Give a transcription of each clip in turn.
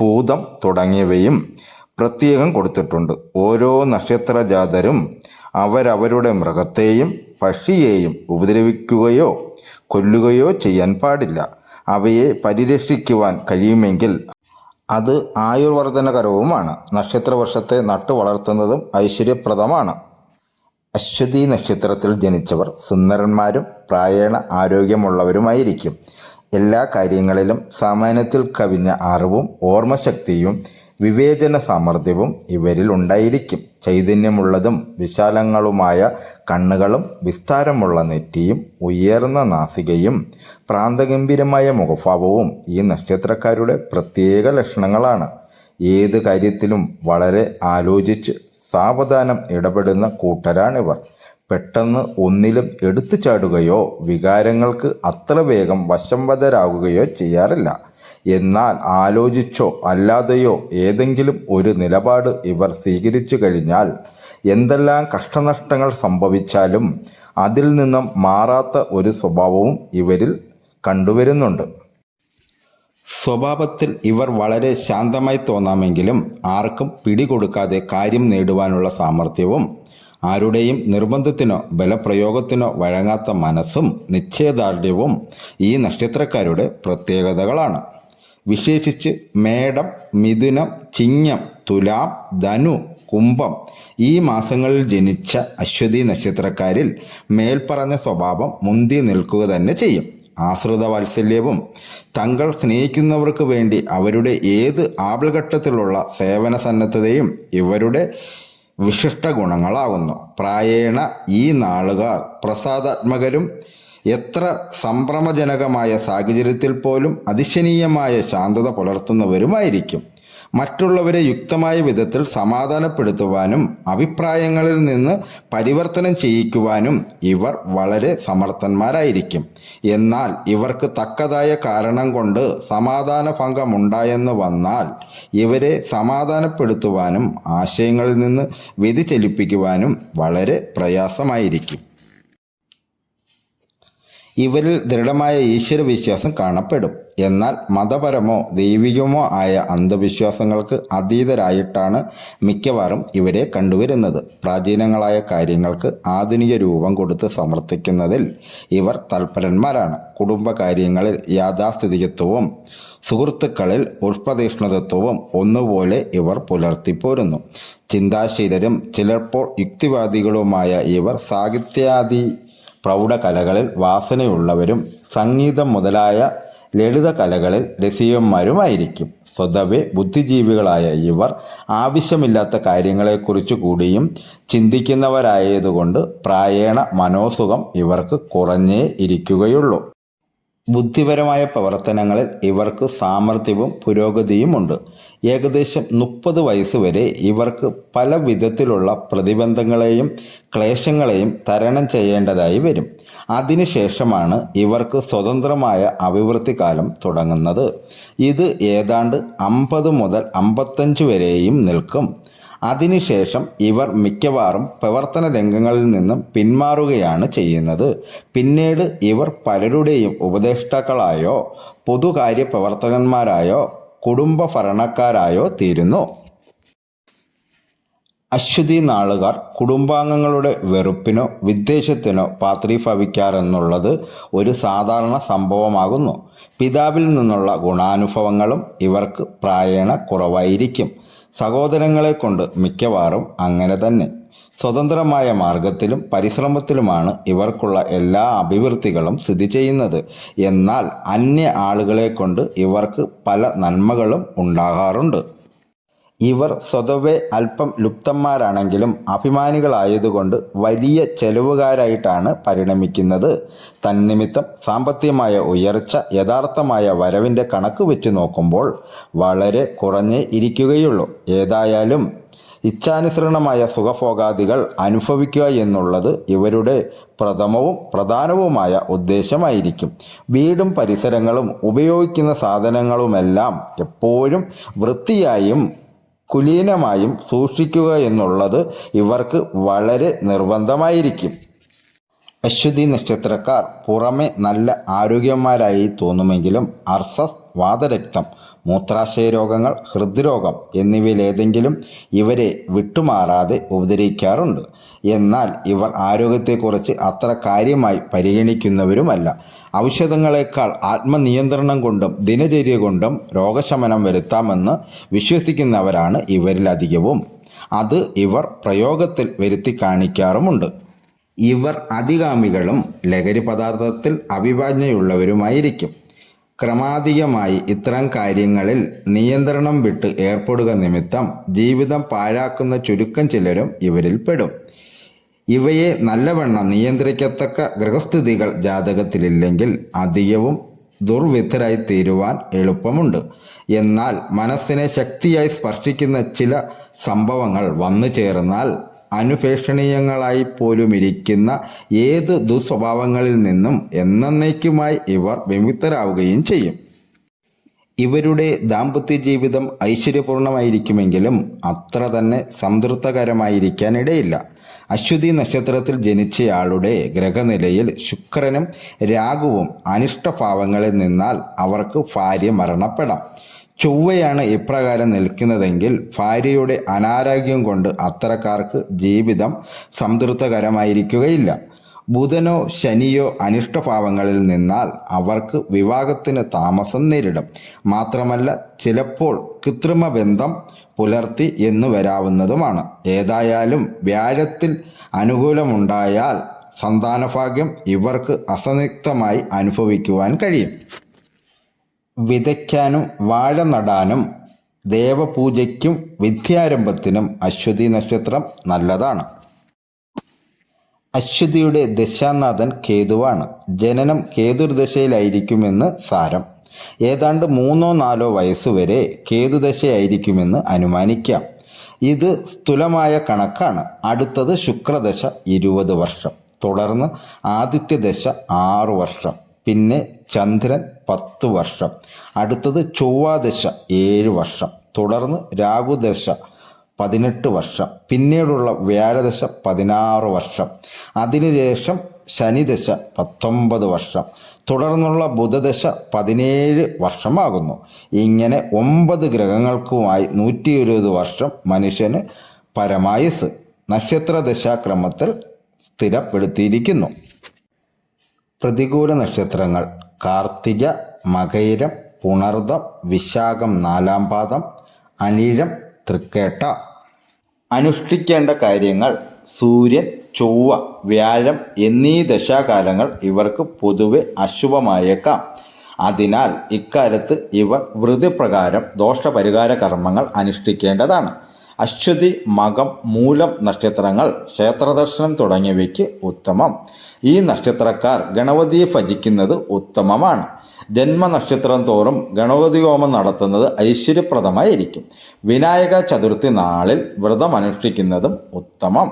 ഭൂതം തുടങ്ങിയവയും പ്രത്യേകം കൊടുത്തിട്ടുണ്ട്. ഓരോ നക്ഷത്രജാതരും അവരവരുടെ മൃഗത്തെയും പക്ഷിയെയും ഉപദ്രവിക്കുകയോ കൊല്ലുകയോ ചെയ്യാൻ പാടില്ല. അവയെ പരിരക്ഷിക്കുവാൻ കഴിയുമെങ്കിൽ അത് ആയുർവർദ്ധനകരവുമാണ്. നക്ഷത്രവർഷത്തെ നട്ടു വളർത്തുന്നതും ഐശ്വര്യപ്രദമാണ്. അശ്വതി നക്ഷത്രത്തിൽ ജനിച്ചവർ സുന്ദരന്മാരും പ്രായേണ ആരോഗ്യമുള്ളവരുമായിരിക്കും. എല്ലാ കാര്യങ്ങളിലും സാമാന്യത്തിൽ കവിഞ്ഞ അറിവും ഓർമ്മശക്തിയും വിവേചന സാമർഥ്യവും ഇവരിൽ ഉണ്ടായിരിക്കും. ചൈതന്യമുള്ളതും വിശാലങ്ങളുമായ കണ്ണുകളും വിസ്താരമുള്ള നെറ്റിയും ഉയർന്ന നാസികയും പ്രാന്തഗംഭീരമായ മുഖഭാവവും ഈ നക്ഷത്രക്കാരുടെ പ്രത്യേക ലക്ഷണങ്ങളാണ്. ഏത് കാര്യത്തിലും വളരെ ആലോചിച്ച് സാവധാനം ഇടപെടുന്ന കൂട്ടരാണിവർ. പെട്ടെന്ന് ഒന്നിലും എടുത്തു ചാടുകയോ വികാരങ്ങൾക്ക് അത്ര വേഗം വശംവദരാകുകയോ ചെയ്യാറില്ല. എന്നാൽ ആലോചിച്ചോ അല്ലാതെയോ ഏതെങ്കിലും ഒരു നിലപാട് ഇവർ സ്വീകരിച്ചു കഴിഞ്ഞാൽ എന്തെല്ലാം കഷ്ടനഷ്ടങ്ങൾ സംഭവിച്ചാലും അതിൽ നിന്നും മാറാത്ത ഒരു സ്വഭാവവും ഇവരിൽ കണ്ടുവരുന്നുണ്ട്. സ്വഭാവത്തിൽ ഇവർ വളരെ ശാന്തമായി തോന്നാമെങ്കിലും ആർക്കും പിടികൊടുക്കാതെ കാര്യം നേടുവാനുള്ള സാമർഥ്യവും ആരുടെയും നിർബന്ധത്തിനോ ബലപ്രയോഗത്തിനോ വഴങ്ങാത്ത മനസ്സും നിശ്ചയദാർഢ്യവും ഈ നക്ഷത്രക്കാരുടെ പ്രത്യേകതകളാണ്. വിശേഷിച്ച് മേടം മിഥുനം ചിങ്ങം തുലാം ധനു കുംഭം ഈ മാസങ്ങളിൽ ജനിച്ച അശ്വതി നക്ഷത്രക്കാരിൽ മേൽപ്പറഞ്ഞ സ്വഭാവം മുന്തി നിൽക്കുക തന്നെ ചെയ്യും. ആശ്രിത വാത്സല്യവും തങ്ങൾ സ്നേഹിക്കുന്നവർക്ക് വേണ്ടി അവരുടെ ഏത് ആപൽഘട്ടത്തിലുള്ള സേവന സന്നദ്ധതയും ഇവരുടെ വിശിഷ്ട ഗുണങ്ങളാകുന്നു. പ്രായേണ ഈ നാളുകാർ പ്രസാദാത്മകരും എത്ര സംഭ്രമജനകമായ സാഹചര്യത്തിൽ പോലും അതിശനീയമായ ശാന്തത പുലർത്തുന്നവരുമായിരിക്കും. മറ്റുള്ളവരെ യുക്തമായ വിധത്തിൽ സമാധാനപ്പെടുത്തുവാനും അഭിപ്രായങ്ങളിൽ നിന്ന് പരിവർത്തനം ചെയ്യിക്കുവാനും ഇവർ വളരെ സമർത്ഥന്മാരായിരിക്കും. എന്നാൽ ഇവർക്ക് തക്കതായ കാരണം കൊണ്ട് സമാധാന ഭംഗമുണ്ടായെന്ന് വന്നാൽ ഇവരെ സമാധാനപ്പെടുത്തുവാനും ആശയങ്ങളിൽ നിന്ന് വ്യതിചലിപ്പിക്കുവാനും വളരെ പ്രയാസമായിരിക്കും. ഇവരിൽ ദൃഢമായ ഈശ്വരവിശ്വാസം കാണപ്പെടും. എന്നാൽ മതപരമോ ദൈവികമോ ആയ അന്ധവിശ്വാസങ്ങൾക്ക് അതീതരായിട്ടാണ് മിക്കവാറും ഇവരെ കണ്ടുവരുന്നത്. പ്രാചീനങ്ങളായ കാര്യങ്ങൾക്ക് ആധുനിക രൂപം കൊടുത്ത് സമർത്ഥിക്കുന്നതിൽ ഇവർ തൽപരന്മാരാണ്. കുടുംബകാര്യങ്ങളിൽ യാഥാസ്ഥിതികത്വവും സുഹൃത്തുക്കളിൽ ഉഷ്പ്രതീക്ഷ്ണതത്വവും ഒന്നുപോലെ ഇവർ പുലർത്തിപ്പോരുന്നു. ചിന്താശീലരും ചിലപ്പോൾ യുക്തിവാദികളുമായ ഇവർ സാഹിത്യാദി പ്രൗഢകലകളിൽ വാസനയുള്ളവരും സംഗീതം മുതലായ ലളിത കലകളിൽ രസീയന്മാരുമായിരിക്കും സ്വതവേ ബുദ്ധിജീവികളായ ഇവർ ആവശ്യമില്ലാത്ത കാര്യങ്ങളെക്കുറിച്ച് കൂടിയും ചിന്തിക്കുന്നവരായതുകൊണ്ട് പ്രായേണ മനോസുഖം ഇവർക്ക് കുറഞ്ഞേ ഇരിക്കുകയുള്ളൂ. ബുദ്ധിപരമായ പ്രവർത്തനങ്ങളിൽ ഇവർക്ക് സാമർഥ്യവും പുരോഗതിയുമുണ്ട്. ഏകദേശം മുപ്പത് വയസ്സ് വരെ ഇവർക്ക് പല വിധത്തിലുള്ള പ്രതിബന്ധങ്ങളെയും ക്ലേശങ്ങളെയും തരണം ചെയ്യേണ്ടതായി വരും. അതിനുശേഷമാണ് ഇവർക്ക് സ്വതന്ത്രമായ അഭിവൃദ്ധി കാലം തുടങ്ങുന്നത്. ഇത് ഏതാണ്ട് അമ്പത് മുതൽ അമ്പത്തഞ്ച് വരെയും നിൽക്കും. അതിനുശേഷം ഇവർ മിക്കവാറും പ്രവർത്തന രംഗങ്ങളിൽ നിന്നും പിന്മാറുകയാണ് ചെയ്യുന്നത്. പിന്നീട് ഇവർ പലരുടെയും ഉപദേഷ്ടാക്കളായോ പൊതുകാര്യ പ്രവർത്തകന്മാരായോ കുടുംബ ഭരണക്കാരായോ തീരുന്നു. അശ്വതി നാളുകാർ കുടുംബാംഗങ്ങളുടെ വെറുപ്പിനോ വിദ്വേഷത്തിനോ പാത്രീഭവിക്കാറെന്നുള്ളത് ഒരു സാധാരണ സംഭവമാകുന്നു. പിതാവിൽ നിന്നുള്ള ഗുണാനുഭവങ്ങളും ഇവർക്ക് പ്രായണ കുറവായിരിക്കും. സഹോദരങ്ങളെ കൊണ്ട് മിക്കവാറും അങ്ങനെ തന്നെ. സ്വതന്ത്രമായ മാർഗത്തിലും പരിശ്രമത്തിലുമാണ് ഇവർക്കുള്ള എല്ലാ അഭിവൃദ്ധികളും സ്ഥിതി ചെയ്യുന്നത്. എന്നാൽ അന്യ ആളുകളെ കൊണ്ട് ഇവർക്ക് പല നന്മകളും ഉണ്ടാകാറുണ്ട്. ഇവർ സ്വതവേ അല്പം ലുപ്തന്മാരാണെങ്കിലും അഭിമാനികളായതുകൊണ്ട് വലിയ ചെലവുകാരായിട്ടാണ് പരിണമിക്കുന്നത്. തന്നിമിത്തം സാമ്പത്തികമായ ഉയർച്ച യഥാർത്ഥമായ വരവിന്റെ കണക്ക് വെച്ച് നോക്കുമ്പോൾ വളരെ കുറഞ്ഞേ ഇരിക്കുകയുള്ളൂ. ഏതായാലും ഇച്ഛാനുസരണമായ സുഖഭോഗാദികൾ അനുഭവിക്കുക എന്നുള്ളത് ഇവരുടെ പ്രഥമവും പ്രധാനവുമായ ഉദ്ദേശമായിരിക്കും. വീടും പരിസരങ്ങളും ഉപയോഗിക്കുന്ന സാധനങ്ങളുമെല്ലാം എപ്പോഴും വൃത്തിയായും കുലീനമായും സൂക്ഷിക്കുക എന്നുള്ളത് ഇവർക്ക് വളരെ നിർബന്ധമായിരിക്കും. അശ്വതി നക്ഷത്രക്കാർ പുറമെ നല്ല ആരോഗ്യന്മാരായി തോന്നുമെങ്കിലും അർസസ് വാതരക്തം മൂത്രാശയ രോഗങ്ങൾ ഹൃദ്രോഗം എന്നിവയിലേതെങ്കിലും ഇവരെ വിട്ടുമാറാതെ ഉപദ്രവിക്കാറുണ്ട്. എന്നാൽ ഇവർ ആരോഗ്യത്തെക്കുറിച്ച് അത്ര കാര്യമായി പരിഗണിക്കുന്നവരുമല്ല. ഔഷധങ്ങളെക്കാൾ ആത്മനിയന്ത്രണം കൊണ്ടും ദിനചര്യ കൊണ്ടും രോഗശമനം വരുത്താമെന്ന് വിശ്വസിക്കുന്നവരാണ് ഇവരിലധികവും അത് ഇവർ പ്രയോഗത്തിൽ വരുത്തി കാണിക്കാറുമുണ്ട്. ഇവർ അധികാമികളും ലഹരി പദാർത്ഥത്തിൽ അഭിവാജ്ഞയുള്ളവരുമായിരിക്കും ക്രമാതീതമായി ഇത്തരം കാര്യങ്ങളിൽ നിയന്ത്രണം വിട്ട് ഏർപ്പെടുക നിമിത്തം ജീവിതം പാഴാക്കുന്ന ചുരുക്കം ചിലരും ഇവരിൽ പെടും. ഇവയെ നല്ലവണ്ണം നിയന്ത്രിക്കത്തക്ക ഗൃഹസ്ഥിതികൾ ജാതകത്തിലില്ലെങ്കിൽ അധികവും ദുർവിധരായി തീരുവാൻ എളുപ്പമുണ്ട്. എന്നാൽ മനസ്സിനെ ശക്തിയായി സ്പർശിക്കുന്ന ചില സംഭവങ്ങൾ വന്നു ചേർന്നാൽ അനുപേക്ഷണീയങ്ങളായി പോലും ഇരിക്കുന്ന ഏത് ദുസ്വഭാവങ്ങളിൽ നിന്നും എന്നേക്കുമായി ഇവർ വിമുക്തരാവുകയും ചെയ്യും. ഇവരുടെ ദാമ്പത്യ ജീവിതം ഐശ്വര്യപൂർണമായിരിക്കുമെങ്കിലും അത്ര തന്നെ സംതൃപ്തകരമായിരിക്കാൻ ഇടയില്ല അശ്വതി നക്ഷത്രത്തിൽ ജനിച്ചയാളുടെ ഗ്രഹനിലയിൽ ശുക്രനും രാഘുവും അനിഷ്ടഭാവങ്ങളിൽ നിന്നാൽ അവർക്ക് ഭാര്യ മരണപ്പെടാം. ചൊവ്വയാണ് ഇപ്രകാരം നിൽക്കുന്നതെങ്കിൽ ഭാര്യയുടെ അനാരോഗ്യം കൊണ്ട് അത്തരക്കാർക്ക് ജീവിതം സംതൃപ്തകരമായിരിക്കുകയില്ല. ബുധനോ ശനിയോ അനിഷ്ടഭാവങ്ങളിൽ നിന്നാൽ അവർക്ക് വിവാഹത്തിന് താമസം നേരിടും. മാത്രമല്ല ചിലപ്പോൾ കൃത്രിമ ബന്ധം പുലർത്തി എന്നു വരാവുന്നതുമാണ്. ഏതായാലും വ്യാഴത്തിൽ അനുകൂലമുണ്ടായാൽ സന്താനഭാഗ്യം ഇവർക്ക് അസന്നിഗ്ധമായി അനുഭവിക്കുവാൻ കഴിയും. വിതയ്ക്കാനും വാഴ നടാനും ദേവപൂജയ്ക്കും വിദ്യാരംഭത്തിനും അശ്വതി നക്ഷത്രം നല്ലതാണ്. അശ്വതിയുടെ ദശാനാഥൻ കേതുവാണ്. ജനനം കേതുർദശയിലായിരിക്കുമെന്ന് സാരം. ഏതാണ്ട് മൂന്നോ നാലോ വയസ്സുവരെ കേതുദശയായിരിക്കുമെന്ന് അനുമാനിക്കാം. ഇത് സ്ഥൂലമായ കണക്കാണ്. അടുത്തത് ശുക്രദശ ഇരുപത് വർഷം. തുടർന്ന് ആദിത്യദശ ആറു വർഷം. പിന്നെ ചന്ദ്രൻ പത്ത് വർഷം. അടുത്തത് ചൊവ്വാദശ ഏഴ് വർഷം. തുടർന്ന് രാഹുദശ പതിനെട്ട് വർഷം. പിന്നീടുള്ള വ്യാഴദശ പതിനാറ് വർഷം. അതിനുശേഷം ശനിദശ പത്തൊമ്പത് വർഷം. തുടർന്നുള്ള ബുധദശ പതിനേഴ് വർഷമാകുന്നു. ഇങ്ങനെ ഒമ്പത് ഗ്രഹങ്ങൾക്കുമായി നൂറ്റി ഇരുപത് വർഷം മനുഷ്യന് പരമായുസ് നക്ഷത്രദശാക്രമത്തിൽ സ്ഥിരപ്പെടുത്തിയിരിക്കുന്നു. പ്രതികൂല നക്ഷത്രങ്ങൾ കാർത്തിക മകയിരം പുണർദം വിശാഖം നാലാം പാദം അനിഴം തൃക്കേട്ട. അനുഷ്ഠിക്കേണ്ട കാര്യങ്ങൾ സൂര്യൻ ചൊവ്വ വ്യാഴം എന്നീ ദശാകാലങ്ങൾ ഇവർക്ക് പൊതുവെ അശുഭമായേക്കാം. അതിനാൽ ഇക്കാലത്ത് ഇവർ വൃതിപ്രകാരം ദോഷപരിഹാര കർമ്മങ്ങൾ അനുഷ്ഠിക്കേണ്ടതാണ്. അശ്വതി മകം മൂലം നക്ഷത്രങ്ങൾ ക്ഷേത്രദർശനം തുടങ്ങിയവയ്ക്ക് ഉത്തമം. ഈ നക്ഷത്രക്കാർ ഗണപതിയെ ഭജിക്കുന്നത് ഉത്തമമാണ്. ജന്മനക്ഷത്രം തോറും ഗണപതി ഹോമം നടത്തുന്നത് ഐശ്വര്യപ്രദമായിരിക്കും. വിനായക ചതുർത്ഥി നാളിൽ വ്രതം അനുഷ്ഠിക്കുന്നതും ഉത്തമം.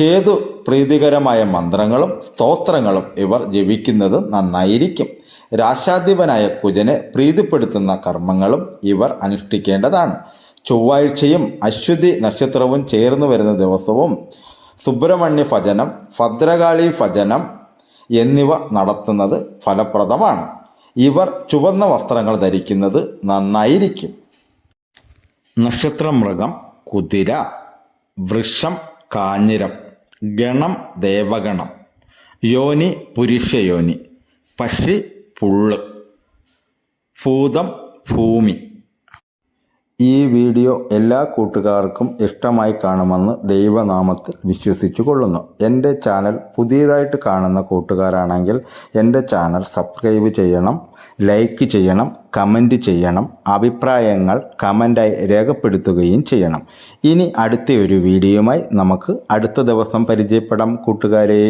കേതു പ്രീതികരമായ മന്ത്രങ്ങളും സ്തോത്രങ്ങളും ഇവർ ജപിക്കുന്നത് നന്നായിരിക്കും. രാശാധിപനായ കുജനെ പ്രീതിപ്പെടുത്തുന്ന കർമ്മങ്ങളും ഇവർ അനുഷ്ഠിക്കേണ്ടതാണ്. ചൊവ്വാഴ്ചയും അശ്വതി നക്ഷത്രവും ചേർന്ന് വരുന്ന ദിവസവും സുബ്രഹ്മണ്യ ഭജനം ഭദ്രകാളി ഭജനം എന്നിവ നടത്തുന്നത് ഫലപ്രദമാണ്. ഇവർ ചുവന്ന വസ്ത്രങ്ങൾ ധരിക്കുന്നത് നന്നായിരിക്കും. നക്ഷത്രമൃഗം കുതിര വൃഷം കാഞ്ഞിരം ഗണം ദേവഗണം യോനി പുരുഷയോനി പക്ഷി പുള്ള് ഭൂതം ഭൂമി ഈ വീഡിയോ എല്ലാ കൂട്ടുകാർക്കും ഇഷ്ടമായി കാണുമെന്ന് ദൈവനാമത്തിൽ വിശ്വസിച്ചു കൊള്ളുന്നു എന്റെ ചാനൽ പുതിയതായിട്ട് കാണുന്ന കൂട്ടുകാരാണെങ്കിൽ എന്റെ ചാനൽ സബ്സ്ക്രൈബ് ചെയ്യണം ലൈക്ക് ചെയ്യണം കമന്റ് ചെയ്യണം അഭിപ്രായങ്ങൾ കമന്റായി രേഖപ്പെടുത്തുകയും ചെയ്യണം. ഇനി അടുത്ത ഒരു വീഡിയോയുമായി നമുക്ക് അടുത്ത ദിവസം പരിചയപ്പെടാം കൂട്ടുകാരെ.